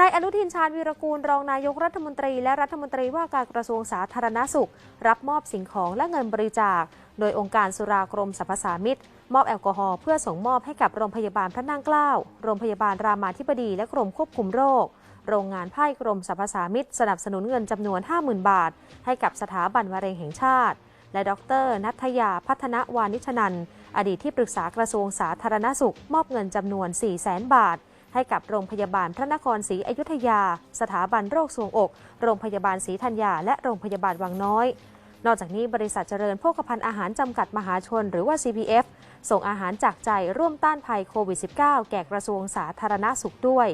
นายอนุทินชาญวีรกูลรองนายกรัฐมนตรีและรัฐมนตรีว่าการกระทรวงสาธารณสุข รับมอบสิ่งของและเงินบริจาค โดยองค์การสุรากรมสรรพสามิตมอบแอลกอฮอล์เพื่อส่งมอบให้กับโรงพยาบาลพระนั่งเกล้า โรงพยาบาลรามาธิบดีและกรมควบคุมโรค โรงงานไพ่กรมสรรพสามิตสนับสนุนเงินจำนวน 50,000 บาท ให้กับสถาบันมะเร็งแห่งชาติ และดรนัทยาพัฒนวานิชนัน อดีตที่ปรึกษากระทรวงสาธารณสุข มอบเงินจำนวน 4 0 0 0 0 0 บาท ให้กับโรงพยาบาลพระนครศรีอยุธยา สถาบันโรคสวงอก โรงพยาบาลศรีธัญญาและโรงพยาบาลวังน้อย นอกจากนี้บริษัทเจริญโภคภัณฑ์อาหารจำกัดมหาชน หรือว่า CPF ส่งอาหารจากใจร่วมต้านภัยโควิด -19 แก่กระทรวงสาธารณสุขด้วย